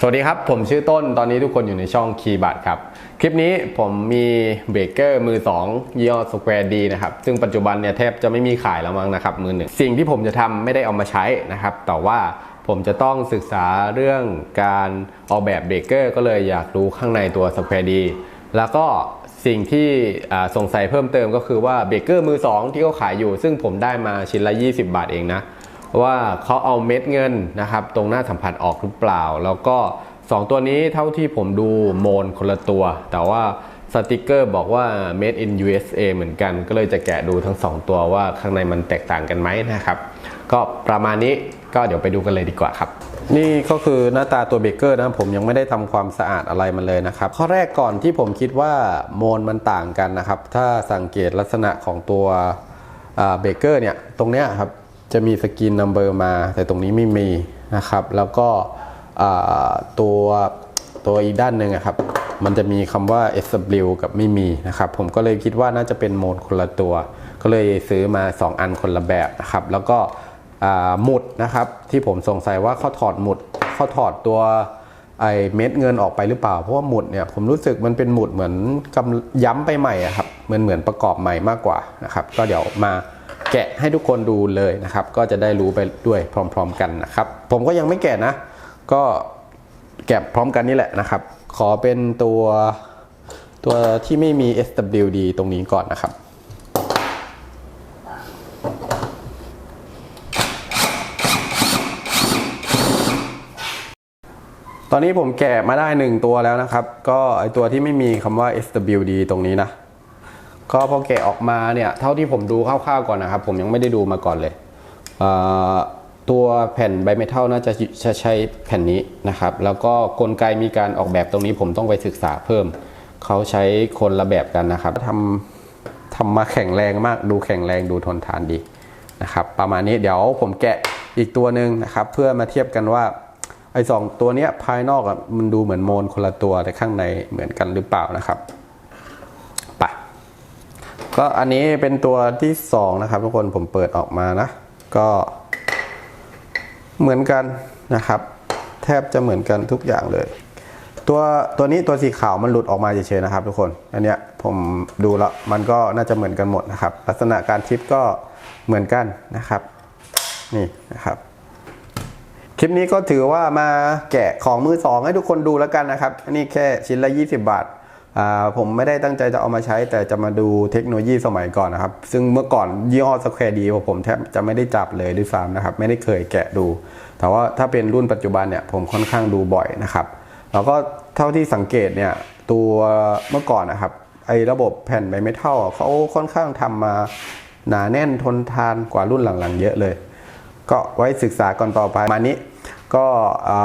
สวัสดีครับ ผมชื่อต้นตอนนี้ทุกคนอยู่ในช่องคีย์บัตครับ คลิปนี้ผมมีเบรกเกอร์มือ2ยี่ห้อสแควร์ดีนะครับ ซึ่งปัจจุบันเนี่ยแทบจะไม่มีขายแล้วมั้งนะครับ มือหนึ่งสิ่งที่ผมจะทำไม่ได้เอามาใช้นะครับ แต่ว่าผมจะต้องศึกษาเรื่องการออกแบบเบรกเกอร์ก็เลยอยากรู้ข้างในตัวสแควร์ดีแล้วก็สิ่งที่สงสัยเพิ่มเติมก็คือว่าเบรกเกอร์มือ 2 ที่เขาขายอยู่ ซึ่งผมได้มาชิ้นละ 20 บาทเองนะ ว่าเขาเอาเม็ดเงินนะครับ ตรงหน้าสัมผัสออกหรือเปล่า แล้วก็ 2 ตัวนี้เท่าที่ผมดูโมนคนละตัว แต่ว่าสติกเกอร์บอกว่า made in USA เหมือนกัน ก็เลยจะแกะดูทั้ง 2 ตัวว่าข้างในมันแตกต่างกันไหมนะครับ ก็ประมาณนี้ก็เดี๋ยวไปดูกันเลยดีกว่าครับ นี่ก็คือหน้าตาตัวเบเกอร์นะผมยังไม่ได้ทำความสะอาดอะไรมันเลยนะครับ ข้อแรกก่อนที่ผมคิดว่าโมนมันต่างกันนะครับ ถ้าสังเกตลักษณะของตัวเบเกอร์เนี่ยตรงเนี้ยครับ จะมีสกรีนนัมเบอร์มา แต่ตรงนี้ไม่มีนะครับ แล้วก็ตัวตัวอีกด้านหนึ่งครับ มันจะมีคำว่า SW กับไม่มีนะครับ ผมก็เลยคิดว่าน่าจะเป็นโหมดคนละตัว ก็เลยซื้อมา 2 อันคนละแบบนะครับ แล้วก็หมุดนะครับที่ผมสงสัยว่าเขาถอดหมุดเขาถอดตัวไอเม็ดเงินออกไปหรือเปล่า เพราะว่าหมุดเนี่ยผมรู้สึกมันเป็นหมุดเหมือนกำย้ำไปใหม่ครับ เหมือนเหมือนประกอบใหม่มากกว่านะครับ ก็เดี๋ยวมา กะให้ทุกคนดูเลยนะครับ ก็จะได้รู้ไปด้วยพร้อม ๆกันนะครับ ผมก็ยังไม่แกะนะ ก็แกะพร้อมกันนี่แหละนะครับ ขอเป็นตัวตัวที่ไม่มี SWD ตรงนี้ก่อนนะครับตอนนี้ผมแกะมาได้หนึ่งตัวแล้วนะครับ ก็ไอตัวที่ไม่มีคำว่า SWD ตรงนี้นะ ก็พอแกะออกมาเนี่ยเท่าที่ผมดูคร่าวๆก่อนนะครับ ผมยังไม่ได้ดูมาก่อนเลยเตัวแผ่นใบเมทัลน่าจะจะใช้แผ่นนี้นะครับ แล้วก็กลไกมีการออกแบบตรงนี้ผมต้องไปศึกษาเพิ่ม เขาใช้คนละแบบกันนะครับทำทำมาแข็งแรงมากดูแข็งแรงดูทนทานดีนะครับ ประมาณนี้เดี๋ยวผมแกะอีกตัวหนึ่งนะครับ เพื่อมาเทียบกันว่าไอ้สองตัวเนี้ยภายนอกอะมันดูเหมือนโมนคนละตัวแต่ข้างในเหมือนกันหรือเปล่านะครับ ก็อันนี้เป็นตัวที่สองนะครับ ทุกคนผมเปิดออกมานะ ก็เหมือนกันนะครับ แทบจะเหมือนกันทุกอย่างเลย ตัวตัวนี้ตัวสีขาวมันหลุดออกมาเฉยๆนะครับ ทุกคน อันเนี้ยผมดูแล้วมันก็น่าจะเหมือนกันหมดนะครับ ลักษณะการชิปก็เหมือนกันนะครับ นี่นะครับคลิปนี้ก็ถือว่ามาแกะของมือสองให้ทุกคนดูแล้วกันนะครับ อันนี้แค่ชิ้นละ 20 บาทอ่า ผมไม่ได้ตั้งใจจะเอามาใช้ แต่จะมาดูเทคโนโลยีสมัยก่อนนะครับ ซึ่งเมื่อก่อนยี่ห้อสแควร์ดีผมแทบจะไม่ได้จับเลยด้วยซ้ำนะครับ ไม่ได้เคยแกะดู แต่ว่าถ้าเป็นรุ่นปัจจุบันเนี่ยผมค่อนข้างดูบ่อยนะครับแล้วก็เท่าที่สังเกตเนี่ยตัวเมื่อก่อนนะครับไอ้ระบบแผ่นใบเมทัลเขาค่อนข้างทำมาหนาแน่นทนทานกว่ารุ่นหลังๆ เยอะเลย ก็ไว้ศึกษาก่อนต่อไปมานี้ ก็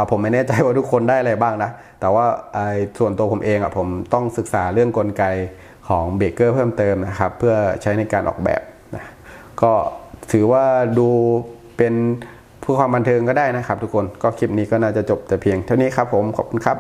ผมไม่แน่ใจว่าทุกคนได้อะไรบ้างนะ แต่ว่าส่วนตัวผมเองอะผมต้องศึกษาเรื่องกลไกของเบเกอร์เพิ่มเติมนะครับ เพื่อใช้ในการออกแบบนะก็ถือว่าดูเป็นเพื่อความบันเทิงก็ได้นะครับทุกคนก็คลิปนี้ก็น่าจะจบแต่เพียงเท่านี้ครับผมขอบคุณครับ